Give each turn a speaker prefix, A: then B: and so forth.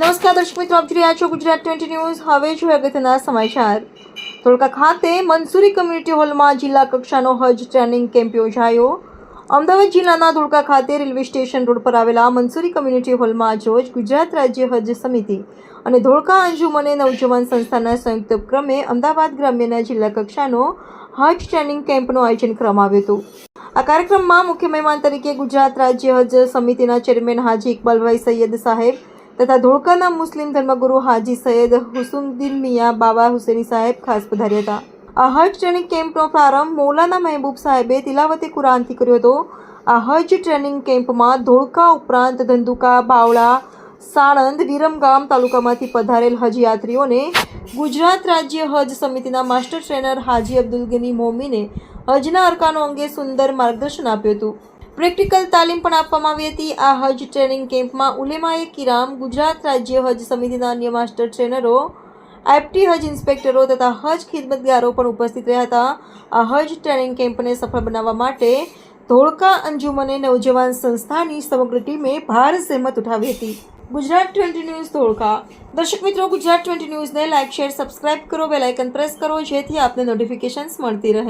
A: નમસ્કાર, દર્શક મિત્રો, આપ જોઈ રહ્યા છો ગુજરાત ટ્વેન્ટી ન્યૂઝ. હવે જોઈએ અગત્યના સમાચાર. ધોળકા ખાતે મંસૂરી કમ્યુનિટી હોલમાં જિલ્લા કક્ષાનો હજ ટ્રેનિંગ કેમ્પ યોજાયો. અમદાવાદ જિલ્લાના ધોળકા ખાતે રેલવે સ્ટેશન રોડ પર આવેલા મંસૂરી કમ્યુનિટી હોલમાં આજરોજ ગુજરાત રાજ્ય હજ સમિતિ અને ધોળકા અંજુમને નવજવાન સંસ્થાના સંયુક્ત ઉપક્રમે અમદાવાદ ગ્રામ્યના જિલ્લા કક્ષાનો હજ ટ્રેનિંગ કેમ્પનું આયોજન કરવામાં આવ્યું હતું. આ કાર્યક્રમમાં મુખ્ય મહેમાન તરીકે ગુજરાત રાજ્ય હજ સમિતિના ચેરમેન હાજી ઇકબાલભાઈ સૈયદ સાહેબ તથા ધોળકાના મુસ્લિમ ધર્મગુરુ હાજી સૈયદ હુસુમદ્દીન મિયા બાબા હુસેની સાહેબ ખાસ પધાર્યા હતા. આ હજ ટ્રેનિંગ કેમ્પનો પ્રારંભ મૌલાના મહેબૂબ સાહેબે તિલાવતે કુરાનથી કર્યો હતો. આ હજ ટ્રેનિંગ કેમ્પમાં ધોળકા ઉપરાંત ધંધુકા, બાવળા, સાણંદ, વિરમગામ તાલુકામાંથી પધારેલ હજ યાત્રીઓને ગુજરાત રાજ્ય હજ સમિતિના માસ્ટર ટ્રેનર હાજી અબ્દુલ ગની મોમીને હજના અરકાનો અંગે સુંદર માર્ગદર્શન આપ્યું હતું. પ્રેક્ટિકલ તાલીમ પણ આપવામાં આવી હતી. આ હજ ટ્રેનિંગ કેમ્પમાં ઉલેમાએ કિરામ, ગુજરાત રાજ્ય હજ સમિતિના અન્ય માસ્ટર ટ્રેનરો એપટી હજ ઇન્સ્પેક્ટરો તથા હજ ખિદમતગારો પણ ઉપસ્થિત રહ્યા હતા. આ હજ ટ્રેનિંગ કેમ્પને સફળ બનાવવા માટે ધોળકા અંજુમને નવજવાન સંસ્થાની સમગ્ર ટીમે ભાર સહેમત ઉઠાવી હતી. Gujarat twenty news Dholka. દર્શક મિત્રો, ગુજરાત ટ્વેન્ટી ન્યૂઝને લાઇક શેર, સબસ્ક્રાઇબ કરો, બેલ આઇકન પ્રેસ કરો, જેથી આપને નોટિફિકેશન્સ મળતી રહે.